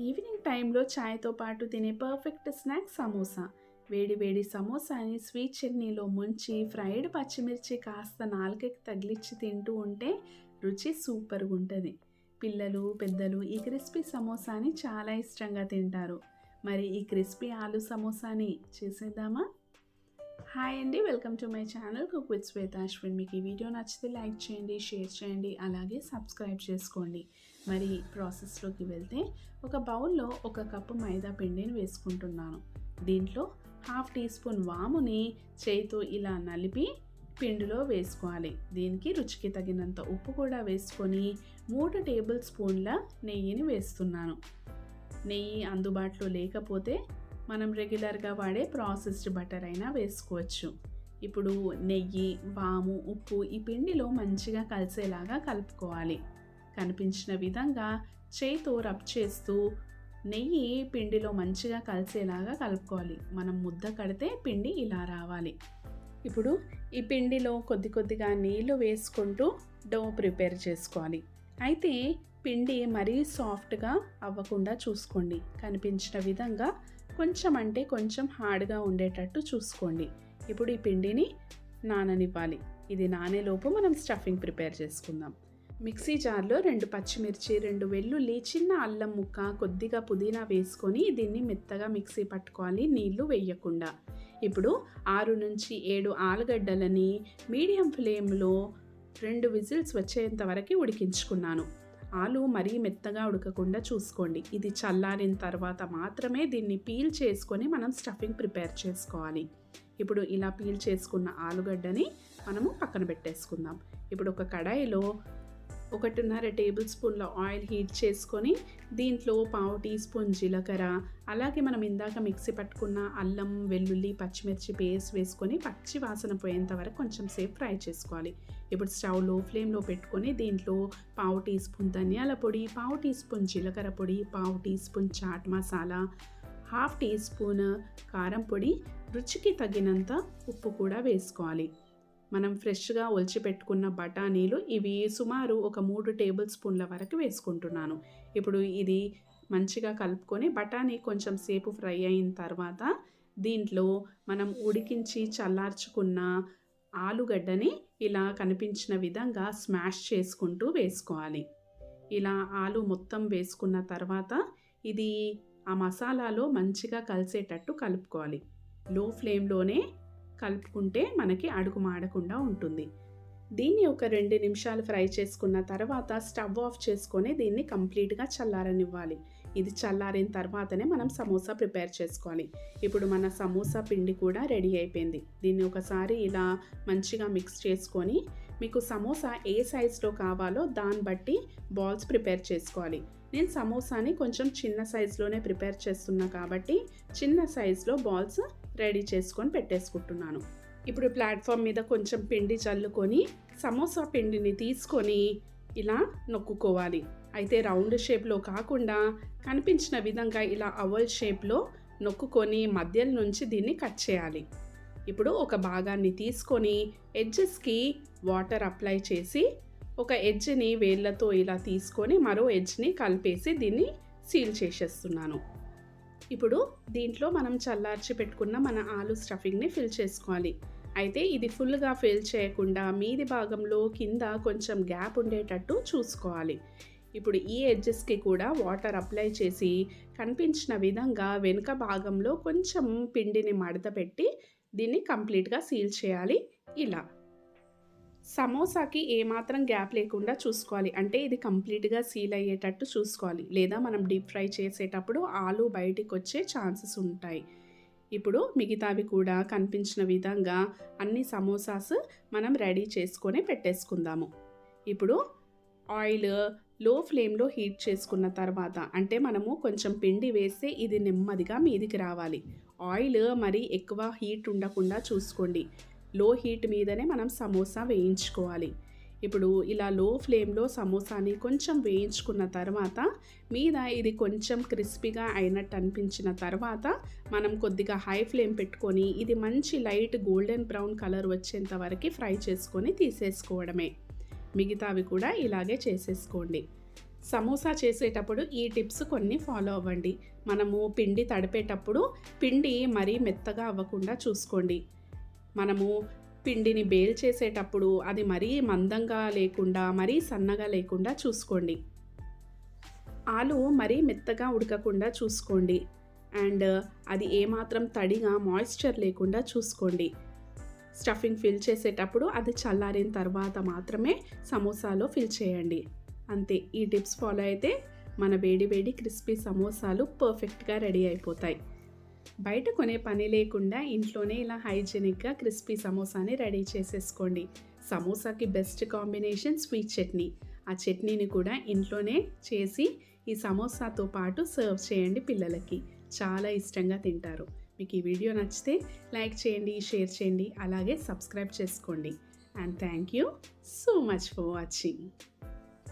Evening టైంలో చాయ్తో పాటు తినే పర్ఫెక్ట్ స్నాక్ సమోసా. వేడి వేడి సమోసాని స్వీట్ చట్నీలో ముంచి ఫ్రైడ్ పచ్చిమిర్చి కాస్త నాలుకకి తగిలిచ్చి తింటూ ఉంటే రుచి సూపర్గా ఉంటుంది. పిల్లలు పెద్దలు ఈ క్రిస్పీ సమోసాని చాలా ఇష్టంగా తింటారు. మరి ఈ క్రిస్పీ ఆలు సమోసాని చేసేద్దామా? హాయ్ అండి welcome to my channel cook with Shweta Ashwin. మీకు ఈ వీడియో నచ్చితే లైక్ చేయండి షేర్ చేయండి అలాగే సబ్స్క్రైబ్ చేసుకోండి. మరి ప్రాసెస్లోకి వెళ్తే ఒక బౌల్లో ఒక కప్పు మైదా పిండిని వేసుకుంటున్నాను. దీంట్లో హాఫ్ టీ స్పూన్ వాముని చేతితో ఇలా నలిపి పిండిలో వేసుకోవాలి. దీనికి రుచికి తగినంత ఉప్పు కూడా వేసుకొని మూడు టేబుల్ స్పూన్ల నెయ్యిని వేస్తున్నాను. నెయ్యి అందుబాటులో లేకపోతే మనం రెగ్యులర్గా వాడే ప్రాసెస్డ్ బటర్ అయినా వేసుకోవచ్చు. ఇప్పుడు నెయ్యి వాము ఉప్పు ఈ పిండిలో మంచిగా కలిసేలాగా కలుపుకోవాలి. కనిపించిన విధంగా చేయితో రబ్ చేస్తూ నెయ్యి పిండిలో మంచిగా కలిసేలాగా కలుపుకోవాలి. మనం ముద్ద కడితే పిండి ఇలా రావాలి. ఇప్పుడు ఈ పిండిలో కొద్ది కొద్దిగా నీళ్ళు వేసుకుంటూ డో ప్రిపేర్ చేసుకోవాలి. అయితే పిండి మరీ సాఫ్ట్గా అవ్వకుండా చూసుకోండి. కనిపించిన విధంగా కొంచెం అంటే కొంచెం హార్డ్గా ఉండేటట్టు చూసుకోండి. ఇప్పుడు ఈ పిండిని నాననివ్వాలి. ఇది నానేలోపు మనం స్టఫింగ్ ప్రిపేర్ చేసుకుందాం. మిక్సీ జార్లో రెండు పచ్చిమిర్చి రెండు వెల్లుల్లి చిన్న అల్లం ముక్క కొద్దిగా పుదీనా వేసుకొని దీన్ని మెత్తగా మిక్సీ పట్టుకోవాలి నీళ్ళు వేయకుండా. ఇప్పుడు ఆరు నుంచి ఏడు ఆలుగడ్డలని మీడియం ఫ్లేమ్లో రెండు విజిల్స్ వచ్చేంత వరకు ఉడికించుకున్నాను. ఆలు మరీ మెత్తగా ఉడకకుండా చూసుకోండి. ఇది చల్లారిన తర్వాత మాత్రమే దీన్ని పీల్ చేసుకొని మనం స్టఫింగ్ ప్రిపేర్ చేసుకోవాలి. ఇప్పుడు ఇలా పీల్ చేసుకున్న ఆలుగడ్డని మనము పక్కన పెట్టేసుకుందాం. ఇప్పుడు ఒక కడాయిలో ఒకటిన్నర టేబుల్ స్పూన్ల ఆయిల్ హీట్ చేసుకొని దీంట్లో పావు టీ స్పూన్ జీలకర్ర అలాగే మనం ఇందాక మిక్సీ పట్టుకున్న అల్లం వెల్లుల్లి పచ్చిమిర్చి పేస్ట్ వేసుకొని పచ్చి వాసన పోయేంత వరకు కొంచెం సేపు ఫ్రై చేసుకోవాలి. ఇప్పుడు స్టవ్లో ఫ్లేమ్లో పెట్టుకొని దీంట్లో పావు టీ స్పూన్ ధనియాల పొడి పావు టీ స్పూన్ జీలకర్ర పొడి పావు teaspoon chaat masala half teaspoon కారం పొడి రుచికి తగినంత ఉప్పు కూడా వేసుకోవాలి. మనం ఫ్రెష్గా ఒలిచిపెట్టుకున్న బఠానీలు ఇవి సుమారు ఒక మూడు టేబుల్ స్పూన్ల వరకు వేసుకుంటున్నాను. ఇప్పుడు ఇది మంచిగా కలుపుకొని బఠానీ కొంచెం సేపు ఫ్రై అయిన తర్వాత దీంట్లో మనం ఉడికించి చల్లార్చుకున్న ఆలుగడ్డని ఇలా కనిపించిన విధంగా స్మాష్ చేసుకుంటూ వేసుకోవాలి. ఇలా ఆలు మొత్తం వేసుకున్న తర్వాత ఇది ఆ మసాలాలో మంచిగా కలిసేటట్టు కలుపుకోవాలి. లో ఫ్లేమ్లోనే కలుపుకుంటే మనకి అడుగు మాడకుండా ఉంటుంది. దీన్ని ఒక రెండు నిమిషాలు ఫ్రై చేసుకున్న తర్వాత స్టవ్ ఆఫ్ చేసుకొని దీన్ని కంప్లీట్గా చల్లారనివ్వాలి. ఇది చల్లారిన తర్వాతనే మనం సమోసా ప్రిపేర్ చేసుకోవాలి. ఇప్పుడు మన సమోసా పిండి కూడా రెడీ అయిపోయింది. దీన్ని ఒకసారి ఇలా మంచిగా మిక్స్ చేసుకొని మీకు సమోసా ఏ సైజులో కావాలో దాన్ని బట్టి బాల్స్ ప్రిపేర్ చేసుకోవాలి. నేను సమోసాని కొంచెం చిన్న సైజులోనే ప్రిపేర్ చేస్తున్నా కాబట్టి చిన్న సైజులో బాల్స్ రెడీ చేసుకొని పెట్టేసుకుంటున్నాను. ఇప్పుడు ప్లాట్ఫామ్ మీద కొంచెం పిండి చల్లుకొని సమోసా పిండిని తీసుకొని ఇలా నొక్కుకోవాలి. అయితే రౌండ్ షేప్లో కాకుండా కనిపించిన విధంగా ఇలా అవల్ షేప్లో నొక్కుకొని మధ్యలో నుంచి దీన్ని కట్ చేయాలి. ఇప్పుడు ఒక భాగాన్ని తీసుకొని ఎడ్జెస్కి వాటర్ అప్లై చేసి ఒక ఎడ్జ్ని వేళ్ళతో ఇలా తీసుకొని మరో ఎడ్జ్ని కలిపేసి దీన్ని సీల్ చేసేస్తున్నాను. ఇప్పుడు దీంట్లో మనం చల్లార్చి పెట్టుకున్న మన ఆలు స్టఫింగ్ని ఫిల్ చేసుకోవాలి. అయితే ఇది ఫుల్గా ఫిల్ చేయకుండా మీది భాగంలో కింద కొంచెం గ్యాప్ ఉండేటట్టు చూసుకోవాలి. ఇప్పుడు ఈ ఎడ్జెస్కి కూడా వాటర్ అప్లై చేసి కనిపించిన విధంగా వెనుక భాగంలో కొంచెం పిండిని మడత పెట్టి దీన్ని కంప్లీట్గా సీల్ చేయాలి. ఇలా. సమోసాకి ఏమాత్రం గ్యాప్ లేకుండా చూసుకోవాలి. అంటే ఇది కంప్లీట్గా సీల్ అయ్యేటట్టు చూసుకోవాలి. లేదా మనం డీప్ ఫ్రై చేసేటప్పుడు ఆలు బయటికి వచ్చే ఛాన్సెస్ ఉంటాయి. ఇప్పుడు మిగతావి కూడా కనిపించిన విధంగా అన్ని సమోసాస్ మనం రెడీ చేసుకొని పెట్టేసుకుందాము. ఇప్పుడు ఆయిల్లో ఫ్లేమ్లో హీట్ చేసుకున్న తర్వాత అంటే మనము కొంచెం పిండి వేస్తే ఇది నెమ్మదిగా మీదికి రావాలి. ఆయిల్ మరి ఎక్కువ హీట్ ఉండకుండా చూసుకోండి. లో హీట్ మీదనే మనం సమోసా వేయించుకోవాలి. ఇప్పుడు ఇలా లో ఫ్లేమ్లో సమోసాని కొంచెం వేయించుకున్న తర్వాత మీద ఇది కొంచెం క్రిస్పీగా అయినట్టు అనిపించిన తర్వాత మనం కొద్దిగా హై ఫ్లేమ్ పెట్టుకొని ఇది మంచి లైట్ గోల్డెన్ బ్రౌన్ కలర్ వచ్చేంత వరకు ఫ్రై చేసుకొని తీసేసుకోవడమే. మిగతావి కూడా ఇలాగే చేసేసుకోండి. సమోసా చేసేటప్పుడు ఈ టిప్స్ కొన్ని ఫాలో అవ్వండి. మనము పిండి తడిపేటప్పుడు పిండి మరీ మెత్తగా అవ్వకుండా చూసుకోండి. మనము పిండిని బేల్ చేసేటప్పుడు అది మరీ మందంగా లేకుండా మరీ సన్నగా లేకుండా చూసుకోండి. ఆలు మరీ మెత్తగా ఉడకకుండా చూసుకోండి. అండ్ అది ఏమాత్రం తడిగా మాయిశ్చర్ లేకుండా చూసుకోండి. స్టఫింగ్ ఫిల్ చేసేటప్పుడు అది చల్లారిన తర్వాత మాత్రమే సమోసాలో ఫిల్ చేయండి. అంతే ఈ టిప్స్ ఫాలో అయితే మన వేడి వేడి క్రిస్పీ సమోసాలు పర్ఫెక్ట్గా రెడీ అయిపోతాయి. బయట కొనే పని లేకుండా ఇంట్లోనే ఇలా హైజెనిక్గా క్రిస్పీ సమోసాని రెడీ చేసేసుకోండి. సమోసాకి బెస్ట్ కాంబినేషన్ స్వీట్ చట్నీ. ఆ చట్నీని కూడా ఇంట్లోనే చేసి ఈ సమోసాతో పాటు సర్వ్ చేయండి పిల్లలకి. చాలా ఇష్టంగా తింటారు. మీకు ఈ వీడియో నచ్చితే లైక్ చేయండి షేర్ చేయండి అలాగే సబ్స్క్రైబ్ చేసుకోండి. And thank you so much for watching.